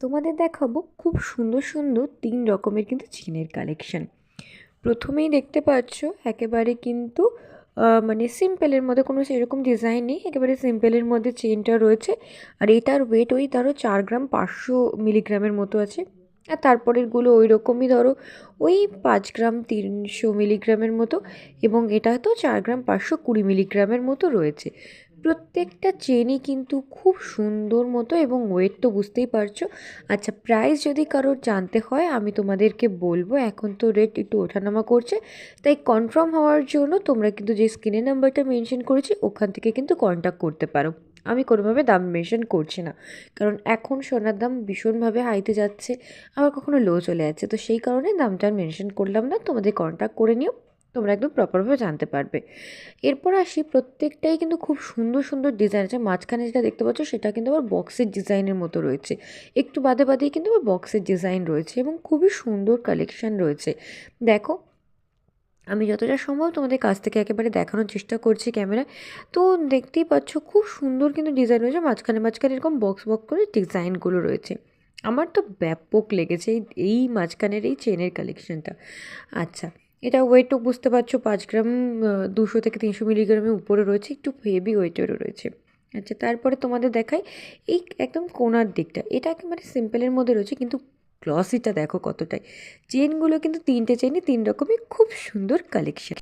তোমাদের দেখাবো খুব সুন্দর সুন্দর তিন রকমের কিন্তু চেনের কালেকশন। প্রথমেই দেখতে পাচ্ছ, একেবারে কিন্তু মানে সিম্পলের মধ্যে কোনো সেরকম ডিজাইন নেই, একেবারে সিম্পলের মধ্যে চেনটা রয়েছে। আর এটার ওয়েট ওই ধরো চার গ্রাম পাঁচশো মিলিগ্রামের মতো আছে। আর তারপরেরগুলো ওই রকমই ধরো ওই পাঁচ গ্রাম তিনশো মিলিগ্রামের মতো এবং এটা তো চার গ্রাম পাঁচশো কুড়ি মিলিগ্রামের মতো রয়েছে। প্রত্যেকটা চেনই কিন্তু খুব সুন্দর মতো এবং ওয়েট তো বুঝতেই পারছ। আচ্ছা প্রাইস যদি কারোর জানতে হয়, আমি তোমাদেরকে বলব, এখন তো রেট একটু ওঠানামা করছে। তাই কনফার্ম হওয়ার জন্য তোমরা কিন্তু যে স্ক্রিনের নাম্বারটা মেনশন করেছি, ওখান থেকে কিন্তু কন্ট্যাক্ট করতে পারো। আমি কোনোভাবে দাম মেনশন করছি না। কারণ এখন সোনার দাম ভীষণভাবে হাইতে যাচ্ছে, আবার কখনো লো চলে যাচ্ছে। তো সেই কারণে দামটা মেনশন করলাম না। তোমাদের কন্ট্যাক্ট করে নিও। তোমরা একদম প্রপারভাবে জানতে পারবে। এরপর আসি প্রত্যেকটাই কিন্তু খুব সুন্দর সুন্দর ডিজাইন আছে। মাঝখানে যেটা দেখতে পাচ্ছ সেটা কিন্তু আবার বক্সের ডিজাইনের মতো রয়েছে। একটু বাদে বাদেই কিন্তু আবার বক্সের ডিজাইন রয়েছে এবং খুবই সুন্দর কালেকশান রয়েছে। দেখো, আমি যতটা সম্ভব তোমাদের কাছ থেকে একেবারে দেখানোর চেষ্টা করছি ক্যামেরায়। তো দেখতেই পাচ্ছ খুব সুন্দর কিন্তু ডিজাইন রয়েছে। মাঝখানে মাঝখানে এরকম বক্স বক্স করে ডিজাইনগুলো রয়েছে। আমার তো ব্যাপক লেগেছে এই এই মাঝখানের এই চেনের কালেকশনটা আচ্ছা এটা ওয়েটও বুঝতে পারছ, পাঁচ গ্রাম দুশো থেকে তিনশো মিলিগ্রামের উপরে রয়েছে, একটু হেভি ওয়েটেরও রয়েছে। আচ্ছা তারপরে তোমাদের দেখাই, এই একদম কোনার দিকটা, এটা একেবারে সিম্পলের মধ্যে রয়েছে, কিন্তু গ্লসিটা দেখো কতটাই। চেনগুলো কিন্তু তিনটে চেনই তিন রকমের খুব সুন্দর কালেকশন